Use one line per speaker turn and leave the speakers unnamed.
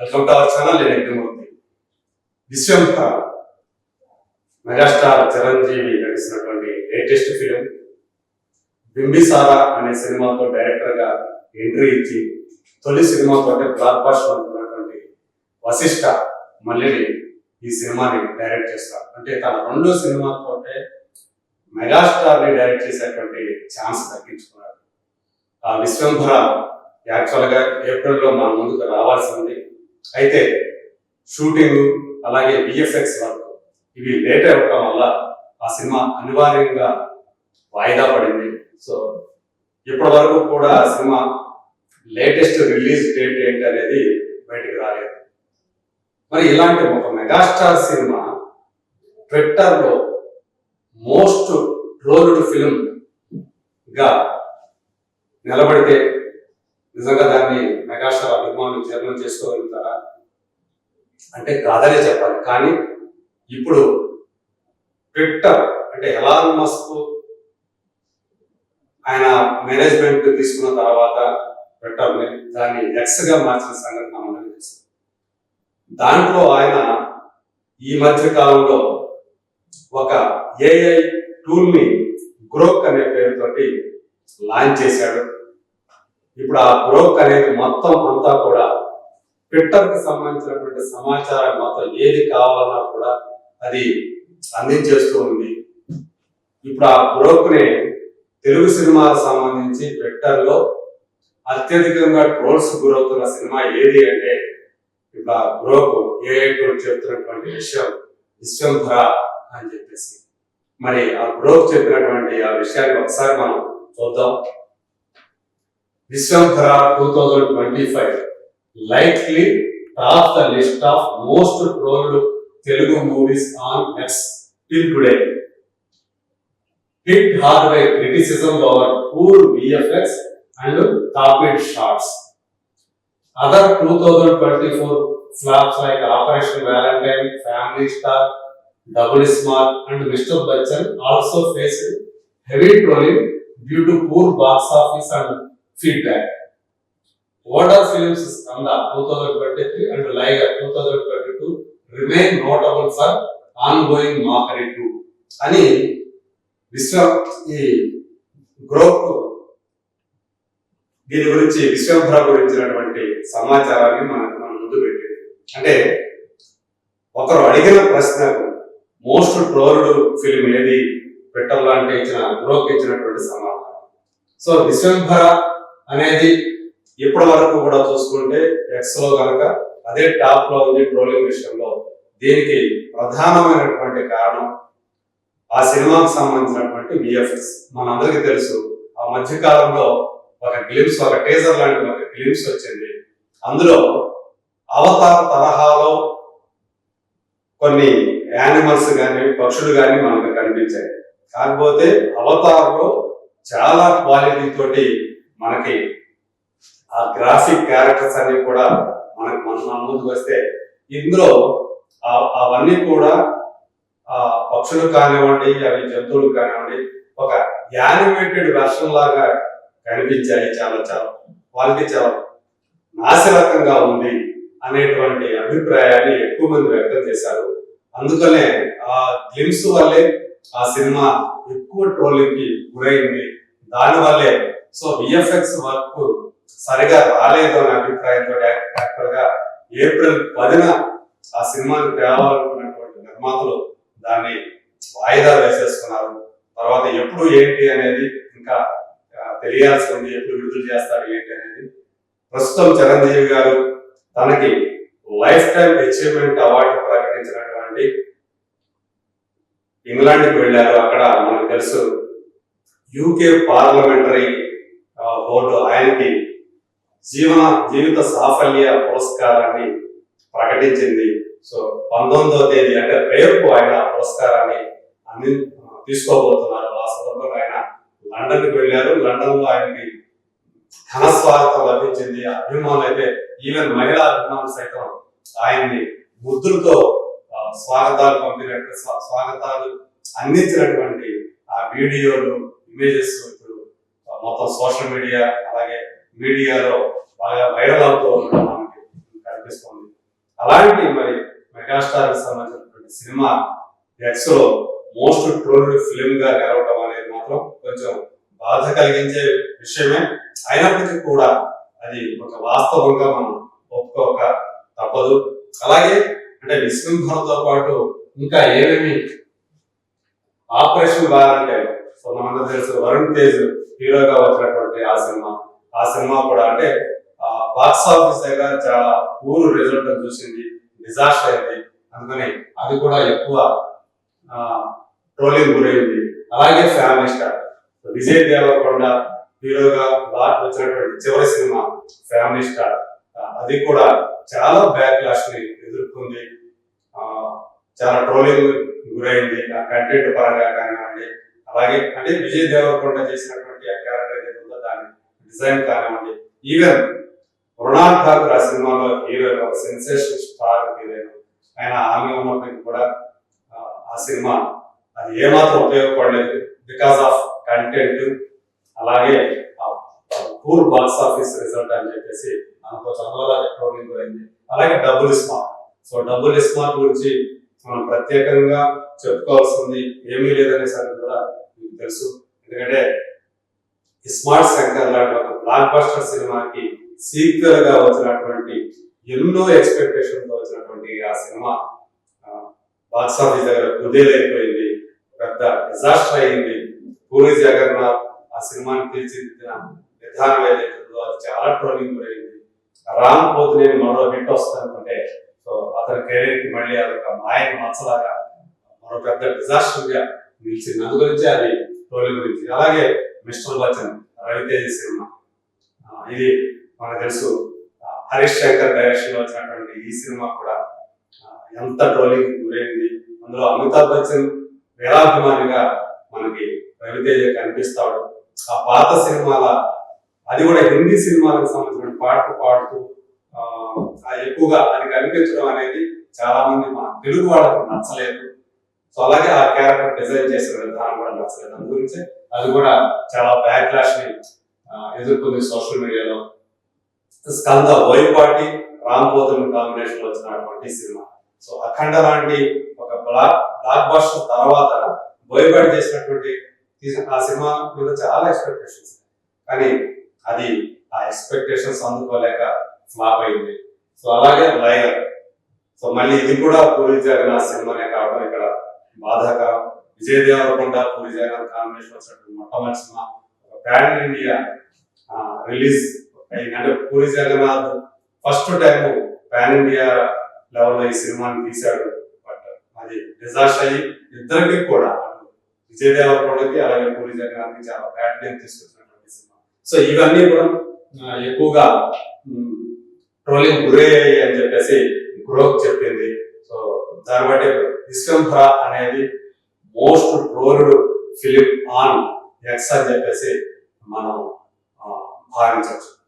ಲೆಕ್ಕ విశ్వంత మెగాస్టార్ చిరంజీవి నటిస్తున్నటువంటి latest film Bimbisara అనే సినిమాతో డైరెక్టర్ గా ఎంట్రీ ఇచ్చి తొలి సినిమాతో బ్లాక్ బాస్టర్ అనుకున్నటువంటి వశిష్ట మల్లిని ఈ సినిమాని డైరెక్ట్ చేస్తారు అంటే తన రెండో సినిమాతో మెగాస్టార్ ని డైరెక్ట్ చేసేటువంటి ఛాన్స్ తగ్గించుకున్నారు ఆ విశ్వంభర యాక్చువల్ గా ఏప్రిల్ లో మన ముందుకు రావాల్సింది అయితే షూటింగ్ అలాగే విఎఫ్ఎక్స్ వర్క్ ఇవి లేట్ అవ్వటం వల్ల ఆ సినిమా అనివార్యంగా వాయిదా పడింది సో ఇప్పటి వరకు కూడా ఆ సినిమా లేటెస్ట్ రిలీజ్ డేట్ ఏంటి అనేది బయటకు రాలేదు మరి ఇలాంటి ఒక మెగాస్టార్ సినిమా ట్విట్టర్లో మోస్ట్ ట్రోల్డ్ ఫిల్మ్ గా నిలబడితే నిజంగా దాన్ని మెగాస్టార్ అభిమానులు జర్నం చేసుకోవాలి అంటే కాదనే చెప్పాలి కానీ ఇప్పుడు ట్విట్టర్ అంటే ఎలాన్ మస్క్ ఆయన మేనేజ్మెంట్ తీసుకున్న తర్వాత ట్విట్టర్ని దాన్ని గా మార్చిన సంగతి మనం తెలుసు దాంట్లో ఆయన ఈ మధ్య కాలంలో ఒక ఏఐ టూల్ని గ్రోక్ అనే పేరుతోటి లాంచ్ చేశాడు ఇప్పుడు ఆ గ్రోక్ అనేది మొత్తం అంతా కూడా ట్విట్టర్ కి సంబంధించినటువంటి సమాచారం మాత్రం ఏది కావాలన్నా కూడా అది అందించేస్తూ ఉంది ఇప్పుడు ఆ బ్రోక్నే తెలుగు సినిమాలకు సంబంధించి ట్విట్టర్ లో అత్యధికంగా ట్రోల్స్ గురవుతున్న సినిమా ఏది అంటే ఇప్పుడు ఆ బ్రోకు ఏ ట్రోల్ చెప్తున్నటువంటి విషయం విశ్వంధర అని చెప్పేసి మరి ఆ బ్రోక్ చెప్పినటువంటి ఆ విషయాన్ని ఒకసారి మనం చూద్దాం Vishwambhara two thousand twenty five likely tops the list of most trolled Telugu movies on Netflix till today. Hit hard by criticism over poor VFX and copied shots. Other 2024 flops like Operation Valentine, Family Star, Double Smart and Mr. Bachchan also faced heavy trolling due to poor box office and feedback. Older films Skanda 2023 and Liger remain remain notable ongoing mockery too. అని విశ్వ ఈ గ్రోప్ దీని గురించి విశ్వభర గురించినటువంటి సమాచారాన్ని మనకు మన ముందు పెట్టింది అంటే ఒకరు అడిగిన ప్రశ్నకు మోస్ట్ ట్రోల్డ్ ఫిల్మ్ ఏది పెట్టాలంటే ఇచ్చిన గ్రోక్ ఇచ్చినటువంటి సమాధానం సో విశ్వంభర అనేది ఇప్పటి వరకు కూడా చూసుకుంటే ఎక్స్లో కనుక అదే టాప్ లో ఉంది ట్రోలింగ్ విషయంలో దీనికి ప్రధానమైనటువంటి కారణం ఆ సినిమాకు సంబంధించినటువంటి విఎఫ్ఎస్ మనందరికీ తెలుసు ఆ మధ్య కాలంలో ఒక గ్లిమ్స్ ఒక టేజర్ లాంటి ఒక గ్లిమ్స్ వచ్చింది అందులో అవతార తరహాలో కొన్ని యానిమల్స్ కానీ పక్షులు కానీ మనకు కనిపించాయి కాకపోతే అవతారంలో చాలా క్వాలిటీ తోటి మనకి ఆ గ్రాఫిక్ క్యారెక్టర్స్ అన్ని కూడా మనకు మన ముందుకు వస్తే ఇందులో అవన్నీ కూడా ఆ పక్షులు కానివ్వండి అవి జంతువులు కానివ్వండి ఒక యానిమేటెడ్ వెర్షన్ లాగా కనిపించాయి చాలా చాలా వాళ్ళకి చాలా నాశరకంగా ఉంది అనేటువంటి అభిప్రాయాన్ని ఎక్కువ మంది వ్యక్తం చేశారు అందుకనే ఆ గ్లిమ్స్ వల్లే ఆ సినిమా ఎక్కువ ట్రోలింగ్ కి గురైంది దానివల్లే సో విఎఫ్ఎక్స్ వర్క్ సరిగా రాలేదు అనే అభిప్రాయంతో యాక్టర్ గా ఏప్రిల్ పదిన ఆ సినిమాని తేవాలనుకున్నటువంటి నిర్మాతలు దాన్ని వాయిదా వేసేసుకున్నారు తర్వాత ఎప్పుడు ఏంటి అనేది ఇంకా తెలియాల్సి ఉంది ఎప్పుడు విడుదల చేస్తారు ఏంటి అనేది ప్రస్తుతం చిరంజీవి గారు తనకి లైఫ్ టైం అచీవ్మెంట్ అవార్డు ప్రకటించినటువంటి ఇంగ్లాండ్కి వెళ్ళారు అక్కడ మనకు తెలుసు యూకే పార్లమెంటరీ బోర్డు ఆయనకి జీవన జీవిత సాఫల్య పురస్కారాన్ని ప్రకటించింది సో పంతొమ్మిదవ తేదీ అంటే రేపు ఆయన పురస్కారాన్ని అంది తీసుకోబోతున్నారు ఆ సందర్భంగా ఆయన లండన్కి వెళ్ళారు లండన్లో ఆయనకి ఘన స్వాగతం లభించింది అభిమానులు అయితే ఈవెన్ మహిళా అభిమానులు సైతం ఆయన్ని ముద్రతో స్వాగతాలు పంపినట్టు స్వాగతాలు అందించినటువంటి ఆ వీడియోలు ఇమేజెస్ ఇప్పుడు మొత్తం సోషల్ మీడియా అలాగే మీడియాలో బాగా వైరల్ అవుతూ మనకి కనిపిస్తుంది అలాంటి మరి మెగాస్టార్ కి సంబంధించినటువంటి సినిమా ఎక్స్ లో మోస్ట్ ట్రోల్డ్ ఫిల్మ్ గా నిలవటం అనేది మాత్రం కొంచెం బాధ కలిగించే విషయమే అయినప్పటికీ కూడా అది ఒక వాస్తవంగా మనం ఒప్పుకోక తప్పదు అలాగే అంటే విశృంఖలతో పాటు ఇంకా ఏమేమి ఆపరేషన్ బాగా అంటే సో మనందరూ తెలుసు వరుణ్ తేజ్ హీరోగా వచ్చినటువంటి ఆ సినిమా ఆ సినిమా కూడా అంటే బాక్స్ ఆఫీస్ దగ్గర చాలా పూర్ రిజల్ట్ చూసింది డిజాస్టర్ అయింది అందుకని అది కూడా ఎక్కువ ట్రోలింగ్ గురైంది అలాగే ఫ్యామిలీ స్టార్ విజయ్ దేవరకొండ హీరోగా లాట్ వచ్చినటువంటి చివరి సినిమా ఫ్యామిలీ స్టార్ అది కూడా చాలా బ్యాక్ లాష్ ని ఎదుర్కొంది చాలా ట్రోలింగ్ గురైంది ఆ కంటెంట్ పరంగా కానివ్వండి అలాగే అంటే విజయ్ దేవరకొండ చేసినటువంటి ఆ డిజైన్ కానివ్వండి ఈవెన్ రుణాల్ ఠాకూర్ ఆ సినిమాలో ఒక సెన్సేషన్ స్టార్ హీరోయిన్ ఆయన ఆమె ఉన్నప్పటికీ కూడా ఆ సినిమా అది ఏమాత్రం ఉపయోగపడలేదు బికాస్ ఆఫ్ కంటెంట్ అలాగే పూర్ బాక్స్ ఆఫీస్ రిజల్ట్ అని చెప్పేసి అనుకో చంద్రబాబు ఎక్రోలింగ్ గురైంది అలాగే double smart so double iSmart గురించి మనం ప్రత్యేకంగా చెప్పుకోవాల్సింది ఏమీ లేదనే సరే కూడా మీకు తెలుసు ఎందుకంటే స్మార్ట్ శంకర్ లాంటి ఒక బ్లాక్ బస్టర్ సినిమాకి సీక్వెల్ గా వచ్చినటువంటి ఎన్నో ఎక్స్పెక్టేషన్ తో వచ్చినటువంటి ఆ సినిమా బాక్స్ ఆఫీస్ దగ్గర కుదేలైపోయింది పెద్ద డిజాస్టర్ అయింది పూరి జగన్నాథ్ ఆ సినిమాని తీర్చిదిద్దిన విధానం ఏదైతుందో అది చాలా ట్రోలింగ్ గురైంది రామ్ పోతులేని మరో హిట్ వస్తుందనుకుంటే సో అతని కెరీర్ కి మళ్ళీ అదొక మాయ మచ్చలాగా మరో పెద్ద డిజాస్టర్ గా నిలిచింది అందు గురించి అది టోలీ గురించి అలాగే మిస్టర్ బచ్చన్ రవితేజ సినిమా ఇది మనకు తెలుసు హరీష్ శంకర్ డైరెక్షన్ లో వచ్చినటువంటి ఈ సినిమా కూడా ఎంత ట్రోలింగ్ గురైంది అందులో అమితాబ్ బచ్చన్ వేలాభిమానిగా మనకి రవితేజ కనిపిస్తాడు ఆ పాత సినిమాల అది కూడా హిందీ సినిమాలకు సంబంధించిన పాటలు పాడుతూ ఎక్కువగా అది కనిపించడం అనేది చాలా మంది మన తెలుగు వాళ్ళకు నచ్చలేదు సో అలాగే ఆ క్యారెక్టర్ డిజైన్ చేసిన విధానం కూడా నచ్చలేదు దాని గురించి అది కూడా చాలా బ్యాక్ క్లాష్ ని ఎదుర్కొంది సోషల్ మీడియాలో స్కంద వైపాటి రామ్ పోతుల కాంబినేషన్ లో వచ్చినటువంటి సినిమా సో అఖండ లాంటి ఒక బ్లాక్ బ్లాక్ బస్టర్ తర్వాత బోయపాటి చేసినటువంటి ఆ సినిమా మీద చాలా ఎక్స్పెక్టేషన్స్ కానీ అది ఆ ఎక్స్పెక్టేషన్స్ అందుకోలేక ఫ్లాప్ అయింది సో అలాగే లయర్ సో మళ్ళీ ఇది కూడా పూరి జగన్నాథ్ సినిమానే కావడం ఇక్కడ బాధాకరం విజయ దేవరకొండ పూరి జగన్ కాంబినేషన్ వచ్చినట్టు మొట్టమొదటి సినిమా ప్యాన్ ఇండియా రిలీజ్ అయిందంటే Puri Jagannadh first time pan India లెవెల్లో ఈ సినిమాని తీశాడు బట్ అది డిజాస్టర్ అయ్యి ఇద్దరికి కూడా విజయ దేవరకొండకి అలాగే పూరి జగన్నాథ్కి చాలా బ్యాడ్ నేమ్ తీసుకొచ్చినటువంటి సినిమా సో ఇవన్నీ కూడా ఎక్కువగా ట్రోలింగ్ గురే అని చెప్పేసి గ్రోక్ చెప్పింది దాన్ని బట్టి విశ్వంభర అనేది most trolled film on X అని చెప్పేసి మనం భావించవచ్చు